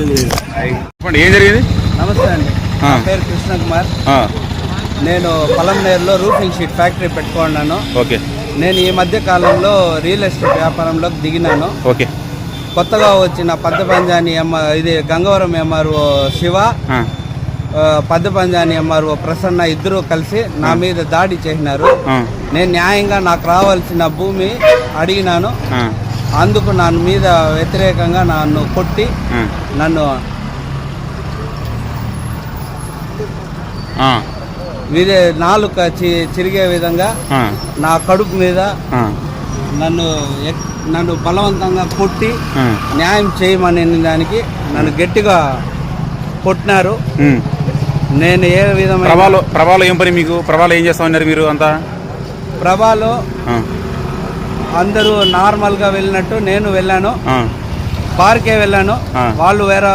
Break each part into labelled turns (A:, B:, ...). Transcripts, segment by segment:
A: చెప్పండి ఏం జరిగింది?
B: నమస్తే అండి. నా పేరు కృష్ణ కుమార్. నేను పొలంనేరులో రూఫింగ్ షీట్ ఫ్యాక్టరీ పెట్టుకున్నాను.
A: ఓకే.
B: నేను ఈ మధ్య కాలంలో రియల్ ఎస్టేట్ వ్యాపారంలోకి దిగినాను.
A: ఓకే.
B: కొత్తగా వచ్చిన పద్ద పంజాని ఎమ్మ ఇది గంగవరం ఎంఆర్ఓ శివ పద్ద పంజాని ఎంఆర్ఓ ప్రసన్న ఇద్దరు కలిసి నా మీద దాడి చేసినారు. నేను న్యాయంగా నాకు రావాల్సిన భూమి అడిగినాను. అందుకు నా మీద వ్యతిరేకంగా నన్ను కొట్టి నన్ను విదే నాలుక చిరిగే విధంగా నా కడుపు మీద నన్ను నన్ను బలవంతంగా కొట్టి. న్యాయం చేయమని దానికి నన్ను గట్టిగా కొట్టినారు. నేను ఏ విధమైన
A: ప్రభాలో ప్రభాలో ఏం పని మీకు? ప్రభాలో ఏం చేస్తా ఉన్నారు మీరు అంతా?
B: ప్రభాలో అందరూ నార్మల్గా వెళ్ళినట్టు నేను వెళ్ళాను. బార్కే వెళ్ళాను. వాళ్ళు వేరే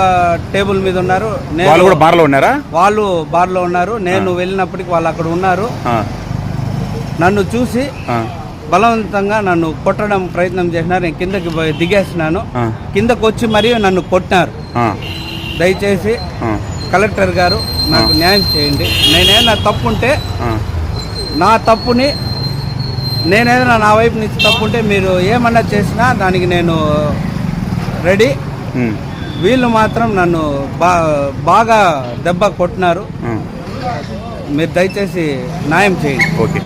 B: టేబుల్ మీద ఉన్నారు. నేను
A: వాళ్ళు కూడా బార్లో ఉన్నారా?
B: వాళ్ళు బార్లో ఉన్నారు. నేను వెళ్ళినప్పటికి వాళ్ళు అక్కడ ఉన్నారు. నన్ను చూసి బలవంతంగా నన్ను కొట్టడం ప్రయత్నం చేసినారు. నేను కిందకి దిగేసినాను కిందకు వచ్చి మరీ నన్ను కొట్టినారు. దయచేసి కలెక్టర్ గారు నాకు న్యాయం చేయండి. నేనేదైనా తప్పు ఉంటే. నా తప్పుని నేనేదైనా నా వైపు నుంచి తప్పు ఉంటే మీరు ఏమన్నా చేసినా దానికి నేను రెడీ. వీళ్ళు మాత్రం నన్ను బా బాగా దెబ్బ కొట్టినారు. మీరు దయచేసి న్యాయం చేయండి.
A: ఓకే.